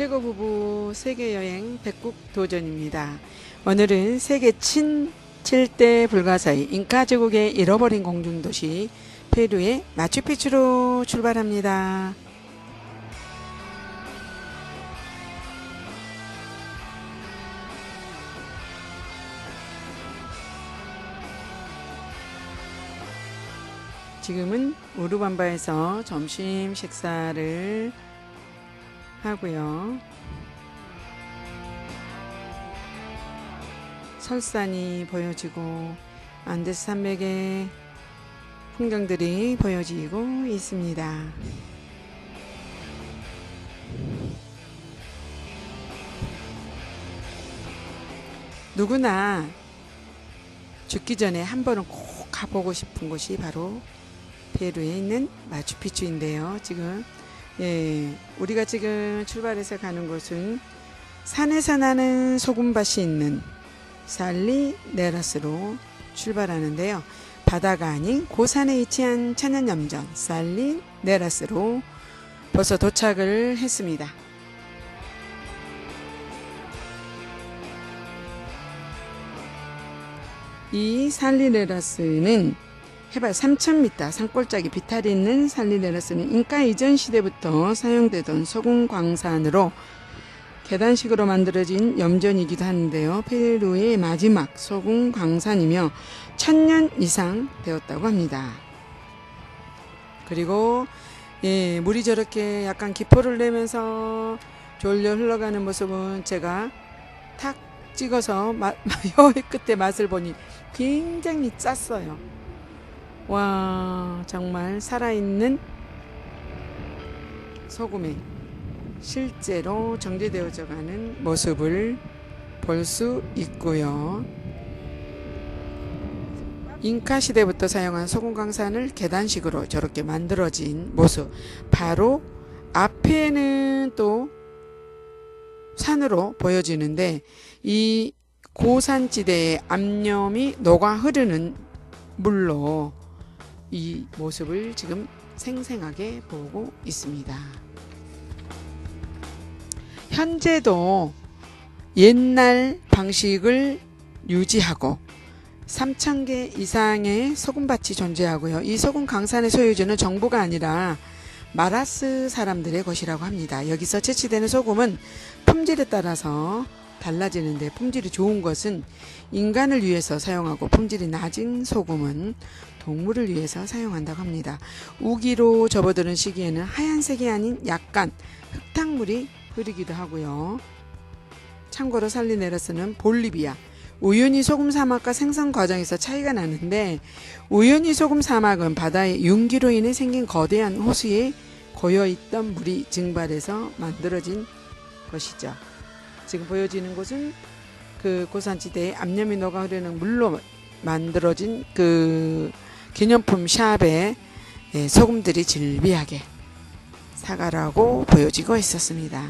최고 부부 세계 여행 백국 도전입니다. 오늘은 세계 친 7대 불가사의 잉카 제국의 잃어버린 공중 도시 페루의 마추픽추로 출발합니다. 지금은 우루밤바에서 점심 식사를 하고요. 설산이 보여지고 안데스 산맥의 풍경들이 보여지고 있습니다. 누구나 죽기 전에 한 번은 꼭 가보고 싶은 곳이 바로 페루에 있는 마추픽추인데요. 지금 예, 우리가 지금 출발해서 가는 곳은 산에서 나는 소금밭이 있는 살리 네라스로 출발하는데요. 바다가 아닌 고산에 위치한 천연염전 살리 네라스로 벌써 도착을 했습니다. 이 살리네라스는 해발 3,000m 산골짜기 비탈이 있는 살리네라스는 인카 이전 시대부터 사용되던 소금 광산으로 계단식으로 만들어진 염전이기도 하는데요. 페루의 마지막 소금 광산이며 천년 이상 되었다고 합니다. 그리고 예, 물이 저렇게 약간 기포를 내면서 졸려 흘러가는 모습은 제가 탁 찍어서 마, 혀 끝에 맛을 보니 굉장히 짰어요. 와, 정말 살아있는 소금에 실제로 정제되어져 가는 모습을 볼 수 있고요. 잉카 시대부터 사용한 소금 강산을 계단식으로 저렇게 만들어진 모습. 바로 앞에는 또 산으로 보여지는데 이 고산지대의 암염이 녹아 흐르는 물로 이 모습을 지금 생생하게 보고 있습니다. 현재도 옛날 방식을 유지하고 3,000개 이상의 소금밭이 존재하고요. 이 소금 강산의 소유주는 정부가 아니라 마라스 사람들의 것이라고 합니다. 여기서 채취되는 소금은 품질에 따라서 달라지는데 품질이 좋은 것은 인간을 위해서 사용하고 품질이 낮은 소금은 동물을 위해서 사용한다고 합니다. 우기로 접어드는 시기에는 하얀색이 아닌 약간 흙탕물이 흐르기도 하고요. 참고로 살리네라스는 볼리비아, 우유니 소금 사막과 생성 과정에서 차이가 나는데 우유니 소금 사막은 바다의 융기로 인해 생긴 거대한 호수에 고여 있던 물이 증발해서 만들어진 것이죠. 지금 보여지는 곳은 그 고산지대에 암염이 녹아 흐르는 물로 만들어진 그 기념품 샵에 예, 소금들이 질비하게 사가라고 보여지고 있었습니다.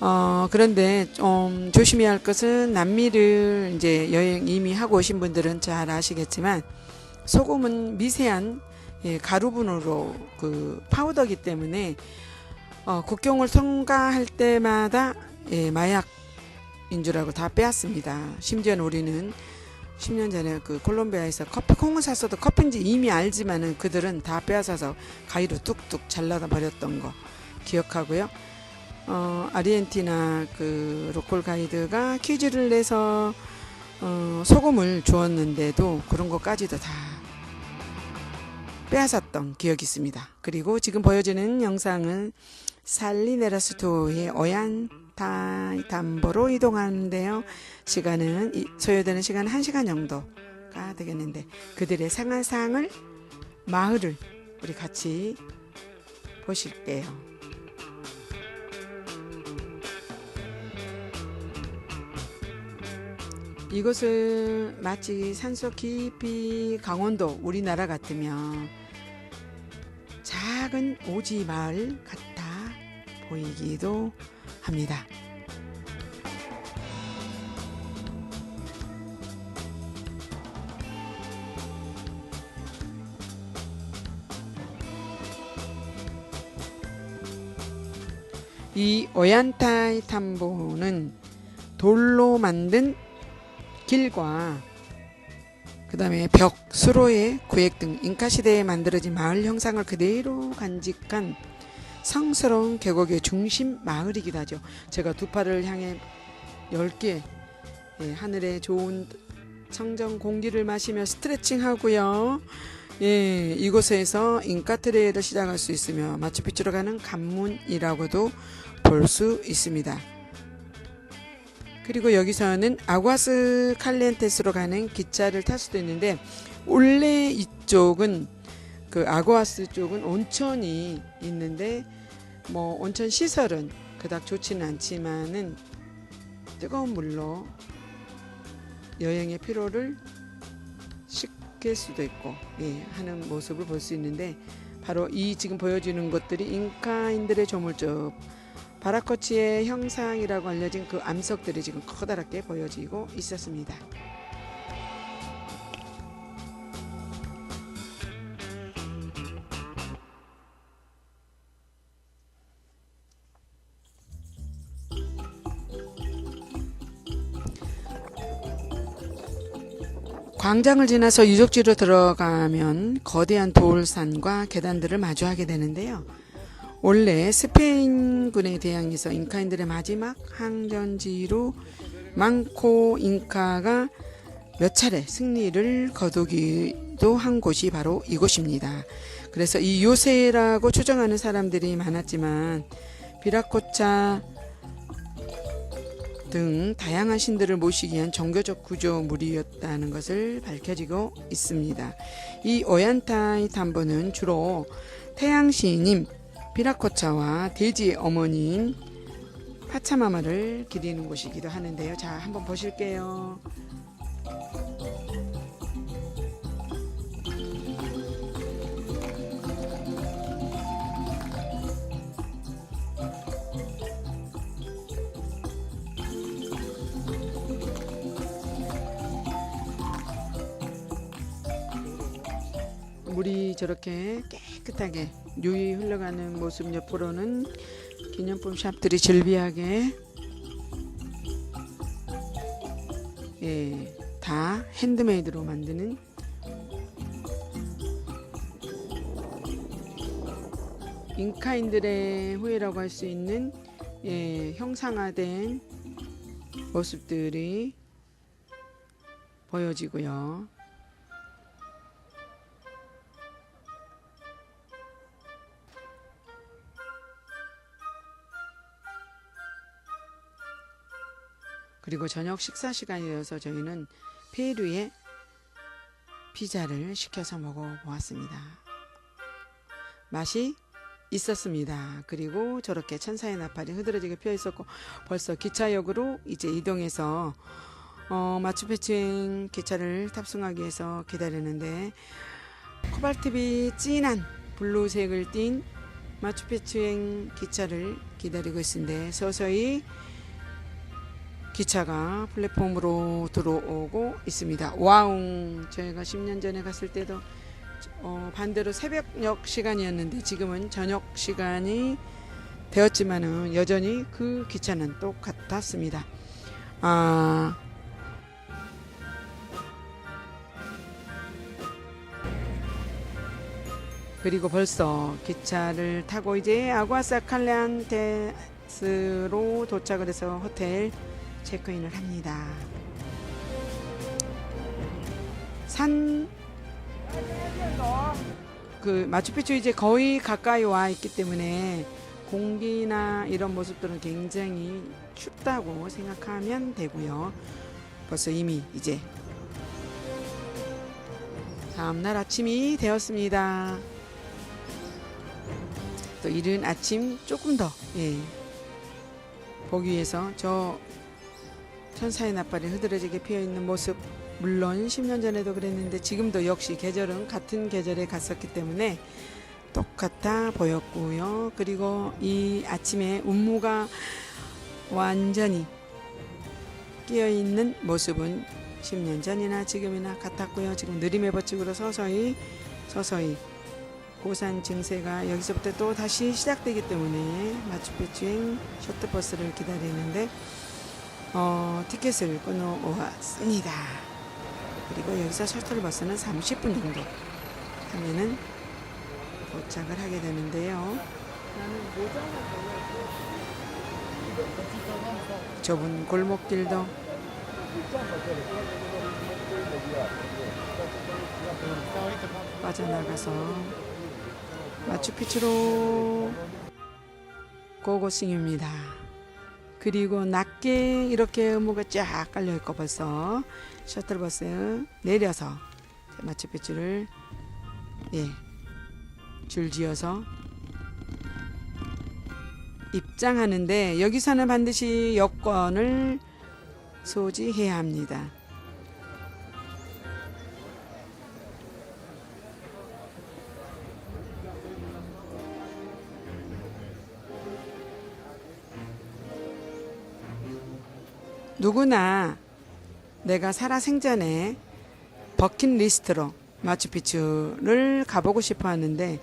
어, 그런데 좀 조심해야 할 것은 남미를 이제 여행 이미 하고 오신 분들은 잘 아시겠지만 소금은 미세한 예, 가루분으로 그 파우더기 때문에 어, 국경을 통과할 때마다 예, 마약 인 줄 알고 다 빼앗습니다. 심지어는 우리는 10년 전에 그 콜롬비아에서 커피 콩을 샀어도 커피인지 이미 알지만은 그들은 다 빼앗아서 가위로 뚝뚝 잘라다 버렸던 거 기억하고요. 어, 아르헨티나 그 로컬 가이드가 퀴즈를 내서 어, 소금을 주었는데도 그런 것까지도 다 빼앗았던 기억이 있습니다. 그리고 지금 보여지는 영상은 살리네라스토의 어얀 담보로 이동하는데요. 시간은 소요되는 시간은 1시간 정도가 되겠는데 그들의 생활상을 마을을 우리 같이 보실게요. 이곳은 마치 산속 깊이 강원도 우리나라 같으면 작은 오지 마을 같아 보이기도 합니다. 이 오얀타이 탐보는 돌로 만든 길과 그 다음에 벽, 수로의 구획 등 인카 시대에 만들어진 마을 형상을 그대로 간직한 성스러운 계곡의 중심 마을이기도 하죠. 제가 두 팔을 향해 10개 예, 하늘의 좋은 청정 공기를 마시며 스트레칭 하고요. 예, 이곳에서 인카 트레일을 시작할 수 있으며 마추픽추로 가는 관문이라고도 볼 수 있습니다. 그리고 여기서는 아구아스 칼렌테스로 가는 기차를 탈 수도 있는데 원래 이쪽은 그 아구아스 쪽은 온천이 있는데 뭐 온천 시설은 그닥 좋지는 않지만은 뜨거운 물로 여행의 피로를 식힐 수도 있고 예, 하는 모습을 볼 수 있는데 바로 이 지금 보여지는 것들이 잉카인들의 조물적 바라코치의 형상이라고 알려진 그 암석들이 지금 커다랗게 보여지고 있었습니다. 광장을 지나서 유적지로 들어가면 거대한 돌산과 계단들을 마주하게 되는데요. 원래 스페인군에 대항해서 잉카인들의 마지막 항전지로 망코 잉카가 몇 차례 승리를 거두기도 한 곳이 바로 이곳입니다. 그래서 이 요새라고 추정하는 사람들이 많았지만 비라코차 등 다양한 신들을 모시기 위한 종교적 구조물이었다는 것을 밝혀지고 있습니다. 이 오얀타이 담보는 주로 태양 신인 비라코차와 돼지 어머니인 파차마마를 기리는 곳이기도 하는데요. 자, 한번 보실게요. 물이 저렇게 깨끗하게 유이 흘러가는 모습 옆으로는 기념품 샵들이 즐비하게 예, 다 핸드메이드로 만드는 잉카인들의 후예라고 할 수 있는 예, 형상화된 모습들이 보여지고요. 그리고 저녁 식사 시간이 되어서 저희는 페루의 피자를 시켜서 먹어보았습니다. 맛이 있었습니다. 그리고 저렇게 천사의 나팔이 흐드러지게 펴 있었고 벌써 기차역으로 이제 이동해서 어, 마추픽추행 기차를 탑승하기 위해서 기다리는데 코발트비 진한 블루색을 띤 마추픽추행 기차를 기다리고 있는데 서서히 기차가 플랫폼으로 들어오고 있습니다. 와웅 저희가 10년 전에 갔을 때도 어, 반대로 새벽녘 시간이었는데 지금은 저녁 시간이 되었지만은 여전히 그 기차는 똑같았습니다. 아, 그리고 벌써 기차를 타고 이제 아구아사 칼레안테스로 도착을 해서 호텔 체크인을 합니다. 산, 그 마추픽추 이제 거의 가까이 와 있기 때문에 공기나 이런 모습들은 굉장히 춥다고 생각하면 되고요. 벌써 이미 이제 다음날 아침이 되었습니다. 또 이른 아침 조금 더 예, 보기 위해서 저 천사의 나팔이 흐드러지게 피어 있는 모습 물론 10년 전에도 그랬는데 지금도 역시 계절은 같은 계절에 갔었기 때문에 똑같아 보였고요. 그리고 이 아침에 운무가 완전히 끼어 있는 모습은 10년 전이나 지금이나 같았고요. 지금 느림의 법칙으로 서서히 서서히 고산 증세가 여기서부터 또 다시 시작되기 때문에 마추픽추행 셔틀버스를 기다리는데 어, 티켓을 끊어왔습니다. 그리고 여기서 셔틀 버스는 30분 정도 하면은 도착을 하게 되는데요. 좁은 골목길도 빠져나가서 마추픽추로 고고싱입니다. 그리고 낮게 이렇게 의무가 쫙 깔려 있고 벌써 셔틀버스 내려서 마추픽추를 예 줄지어서 입장하는데 여기서는 반드시 여권을 소지해야 합니다. 누구나 내가 살아 생전에 버킷리스트로 마추픽추를 가보고 싶어 하는데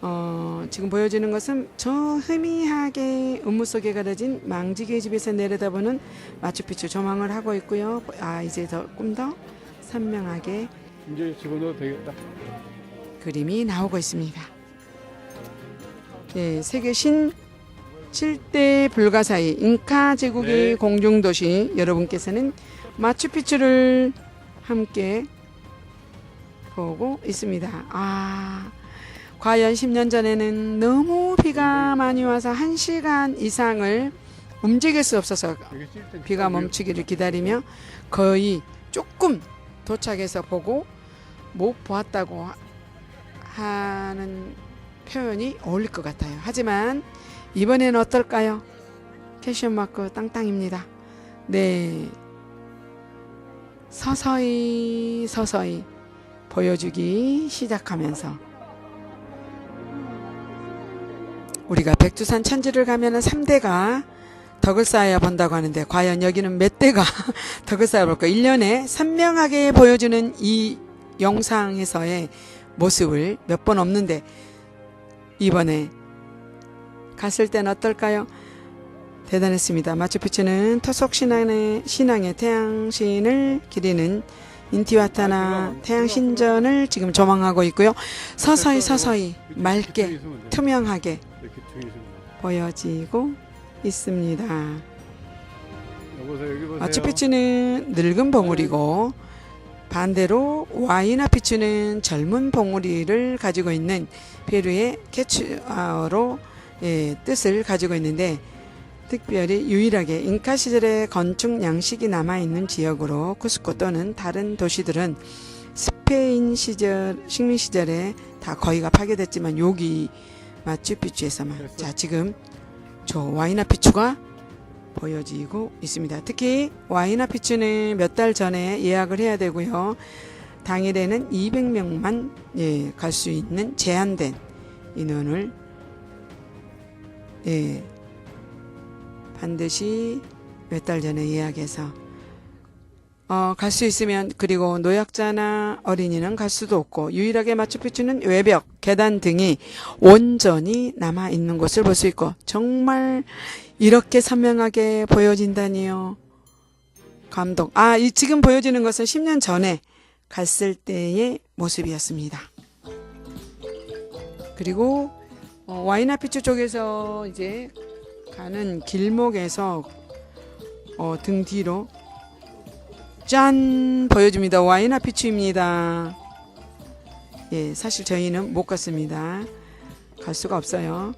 어, 지금 보여지는 것은 저 희미하게 음무 속에 가려진 망지개 집에서 내려다보는 마추픽추 조망을 하고 있고요. 아 이제 조금 더 선명하게 이제 집어넣어도 되겠다. 그림이 나오고 있습니다. 예, 세계 신 7대 불가사의 잉카 제국의 네. 공중도시 여러분께서는 마추픽추를 함께 보고 있습니다. 아, 과연 10년 전에는 너무 비가 많이 와서 1시간 이상을 움직일 수 없어서 비가 멈추기를 기다리며 거의 조금 도착해서 보고 못 보았다고 하- 하는 표현이 어울릴 것 같아요. 하지만 이번에는 어떨까요? 캐션 마크 땅땅입니다. 네. 서서히 서서히 보여주기 시작하면서 우리가 백두산 천지를 가면은 3대가 덕을 쌓아야 본다고 하는데 과연 여기는 몇 대가 덕을 쌓아 볼까? 1년에 선명하게 보여주는 이 영상에서의 모습을 몇 번 없는데 이번에 갔을 땐 어떨까요? 대단했습니다. 마추픽추는 토속 신앙의, 신앙의 태양신을 기리는 인티와타나 태양신전을 지금 조망하고 있고요. 서서히 서서히 맑게 투명하게 보여지고 있습니다. 마추픽추는 늙은 봉우리고 반대로 와이나피추는 젊은 봉우리를 가지고 있는 페루의 캐추아어로 예, 뜻을 가지고 있는데 특별히 유일하게 잉카 시절의 건축 양식이 남아 있는 지역으로 쿠스코 또는 다른 도시들은 스페인 시절 식민 시절에 다 거의가 파괴됐지만 여기 마추픽추에서만. 자 지금 저 와이나피추가 보여지고 있습니다. 특히 와이나피추는 몇 달 전에 예약을 해야 되고요. 당일에는 200명만 예, 갈 수 있는 제한된 인원을 예, 반드시 몇 달 전에 예약해서 어, 갈 수 있으면 그리고 노약자나 어린이는 갈 수도 없고 유일하게 마추픽추는 외벽, 계단 등이 온전히 남아 있는 곳을 볼 수 있고 정말 이렇게 선명하게 보여진다니요. 감동. 아, 이 지금 보여지는 것은 10년 전에 갔을 때의 모습이었습니다. 그리고 어, 와이나피추 쪽에서 이제 가는 길목에서 어, 등 뒤로 짠 보여줍니다. 와이나피추입니다. 예, 사실 저희는 못 갔습니다. 갈 수가 없어요.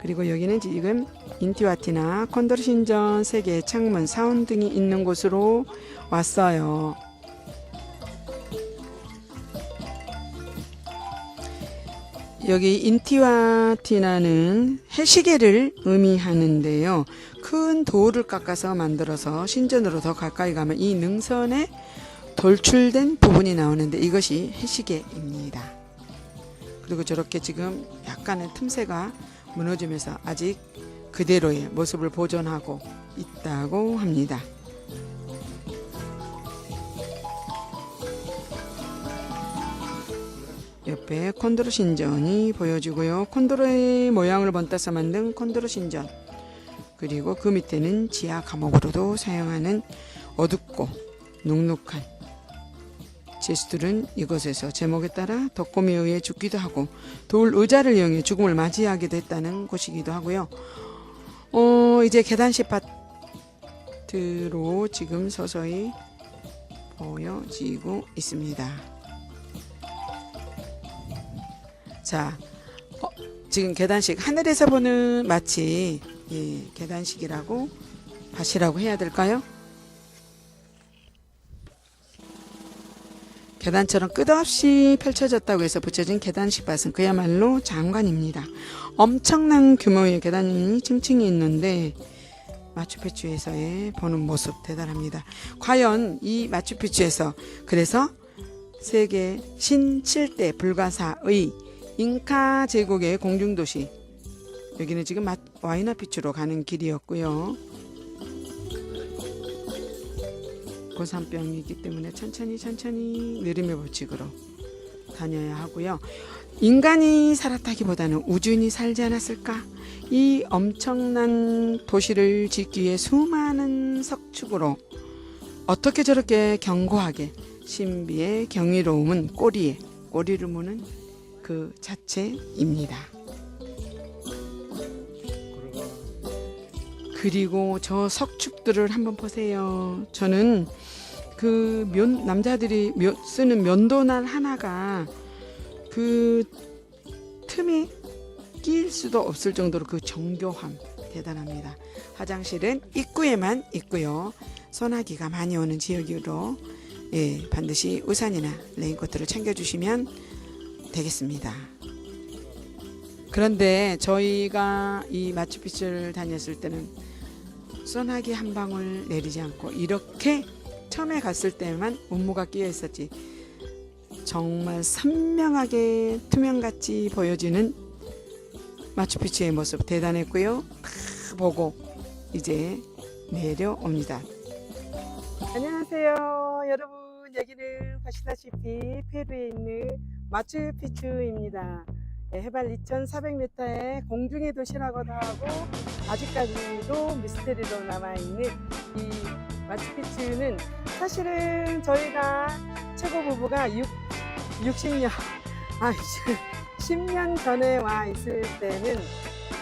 그리고 여기는 지금 인티와티나 콘도르 신전 세계 창문 사원 등이 있는 곳으로 왔어요. 여기 인티와티나는 해시계를 의미하는데요. 큰 돌을 깎아서 만들어서 신전으로 더 가까이 가면 이 능선에 돌출된 부분이 나오는데 이것이 해시계입니다. 그리고 저렇게 지금 약간의 틈새가 무너지면서 아직 그대로의 모습을 보존하고 있다고 합니다. 옆에 콘도르 신전이 보여지고요. 콘도르의 모양을 번따서 만든 콘도르 신전. 그리고 그 밑에는 지하 감옥으로도 사용하는 어둡고 눅눅한 제수들은 이곳에서 제목에 따라 덕곰에 의해 죽기도 하고 돌 의자를 이용해 죽음을 맞이하기도 했다는 곳이기도 하고요. 어, 이제 계단식 파트로 지금 서서히 보여지고 있습니다. 자, 어, 지금 계단식 하늘에서 보는 마치 예, 계단식이라고 밭이라고 해야 될까요? 계단처럼 끝없이 펼쳐졌다고 해서 붙여진 계단식 밭은 그야말로 장관입니다. 엄청난 규모의 계단이 층층이 있는데 마추픽추에서의 보는 모습 대단합니다. 과연 이 마추픽추에서 그래서 세계 신 7대 불가사의 잉카 제국의 공중도시 여기는 지금 마- 와이나피추로 가는 길이었고요. 고산병이기 때문에 천천히 천천히 느림의 법칙으로 다녀야 하고요. 인간이 살았다기보다는 우주인이 살지 않았을까? 이 엄청난 도시를 짓기 위해 수많은 석축으로 어떻게 저렇게 견고하게 신비의 경이로움은 꼬리에 꼬리를 무는 그 자체입니다. 그리고 저 석축들을 한번 보세요. 저는 그 면, 남자들이 면- 쓰는 면도날 하나가 그 틈에 끼일 수도 없을 정도로 그 정교함 대단합니다. 화장실은 입구에만 있고요. 소나기가 많이 오는 지역으로 예, 반드시 우산이나 레인코트를 챙겨주시면 되겠습니다. 그런데 저희가 이 마추픽추를 다녔을 때는 소나기 한 방울 내리지 않고 이렇게 처음에 갔을 때만 운무가 끼어 있었지 정말 선명하게 투명같이 보여지는 마추픽추의 모습 대단했고요. 크 보고 이제 내려옵니다. 안녕하세요, 여러분. 여기는 보시다시피 페루에 있는 마추픽추입니다. 네, 해발 2,400m의 공중의 도시라고도 하고 아직까지도 미스테리로 남아있는 이 마추픽추는 사실은 저희가 최고 부부가 6, 60년, 아, 10년 전에 와 있을 때는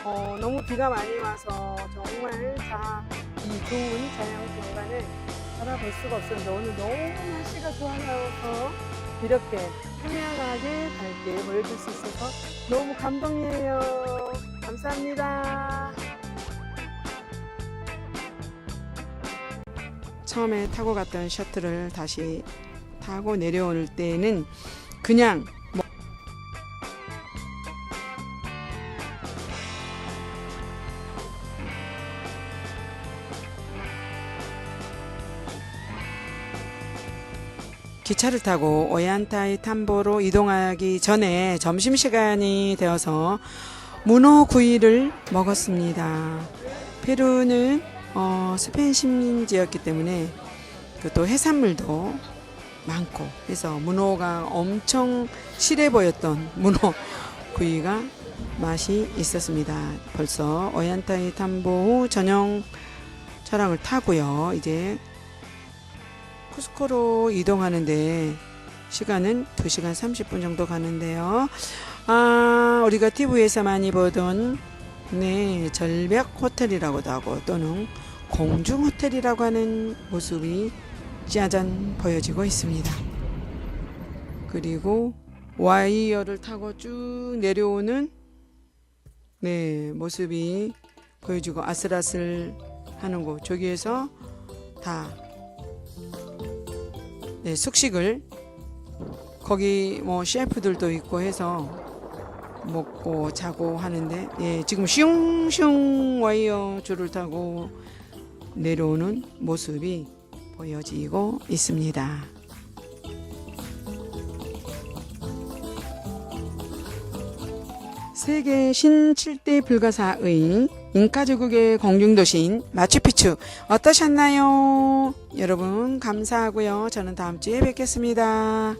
어, 너무 비가 많이 와서 정말 자, 이 좋은 자연 경관을 바라볼 수가 없었는데 오늘 너무 날씨가 좋아서 이렇게 투명하게 밝게 보여줄 수 있어서 너무 감동이에요. 감사합니다. 처음에 타고 갔던 셔틀을 다시 타고 내려올 때는 그냥 기차를 타고 오얀타이 탐보로 이동하기 전에 점심시간이 되어서 문어 구이를 먹었습니다. 페루는 어, 스페인 식민지였기 때문에 그또 해산물도 많고 해서 문어가 엄청 실해 보였던 문어 구이가 맛이 있었습니다. 벌써 오얀타이 탐보 후 전용 차량을 타고요. 이제 쿠스코로 이동하는데 시간은 2시간 30분 정도 가는데요. 아, 우리가 TV에서 많이 보던 네, 절벽 호텔이라고도 하고 또는 공중 호텔이라고 하는 모습이 짜잔 보여지고 있습니다. 그리고 와이어를 타고 쭉 내려오는 네, 모습이 보여지고 아슬아슬 하는 곳 저기에서 다 네, 숙식을 거기 뭐 셰프들도 있고 해서 먹고 자고 하는데 예, 지금 슝슝 와이어 줄을 타고 내려오는 모습이 보여지고 있습니다. 세계 신 7대 불가사의 잉카 제국의 공중도시인 마추픽추 어떠셨나요? 여러분 감사하고요. 저는 다음 주에 뵙겠습니다.